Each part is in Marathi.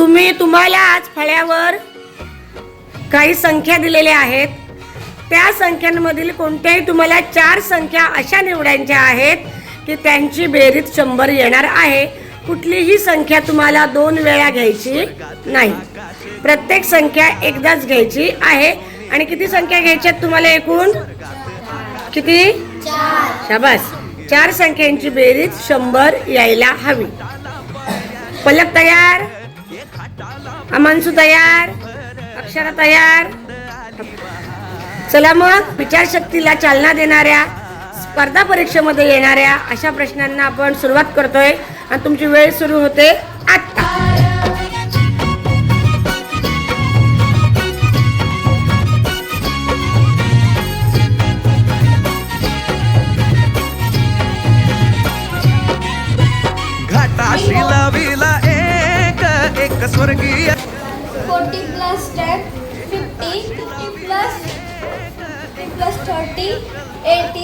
तुम्ही तुम्हाला आज फळ्यावर काही संख्या दिलेल्या आहेत. त्या संख्यांमधील कोणत्याही तुम्हाला चार संख्या अशा निवडायच्या आहेत की त्यांची बेरीज शंभर येणार आहे. कुठलीही संख्या तुम्हाला दोन वेळा घ्यायची नाही. प्रत्येक संख्या एकदाच घ्यायची आहे. आणि किती संख्या घ्यायच्या आहेत तुम्हाला एकूण? किती? शाबास. चार संख्यांची बेरीज शंभर यायला हवी. पलक तयार. अमानसू तयार अक्षरा तयार. चला मग विचारशक्तीला चालना देणाऱ्या स्पर्धा परीक्षेमध्ये येणाऱ्या अशा प्रश्नांना आपण सुरुवात करतोय. आणि तुमची वेळ सुरू होते. स्वर्गीय 40 plus 10, 50, 50 plus 50 plus 30, 80,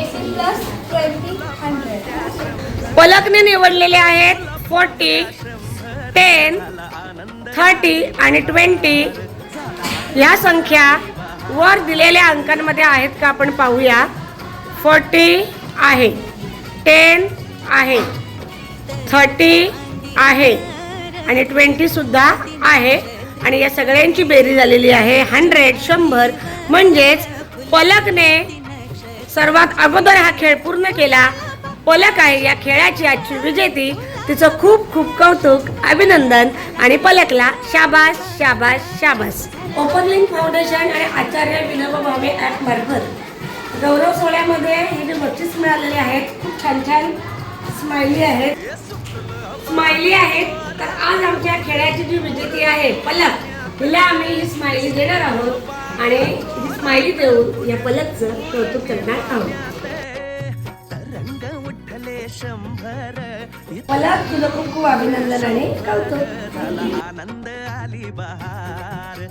80 plus 20, 100. पलकने निवडलेले आहेत फोर्टी टेन थर्टी आणि ट्वेंटी. ह्या संख्या वर दिलेल्या अंकांमध्ये आहेत का आपण पाहूया. फोर्टी आहे टेन आहे थर्टी आहे. आणि ट्वेंटीसुद्धा आहे. आणि या सगळ्यांची बेरीज झालेली आहे. हंड्रेड शंभर. म्हणजेच पलकने सर्वात अगोदर हा खेळ पूर्ण केला. पलक आहे. या खेळाची आजची विजेती तिचं खूप खूप कौतुक अभिनंदन आणि पलकला शाबास शाबास शाबास. ओपनलिंग फाउंडेशन आणि आचार्य विनोबा भावे ॲप मार्फत. गौरव सोहळ्यामध्ये हे जे बक्षीस मिळालेले आहेत खूप छान छान स्माइली आहेत. स्माइली आहेत. तर आज आमच्या खेळाची जी विजेती आहे पलक तिला आम्ही ही स्माइली देणार आहोत आणि ही स्माइली देऊन या पलकचं कौतुक करणार आहोत. उठले शंभर पलक खूप खूप अभिनंदन आणि कौतुक. आनंद आली बहार.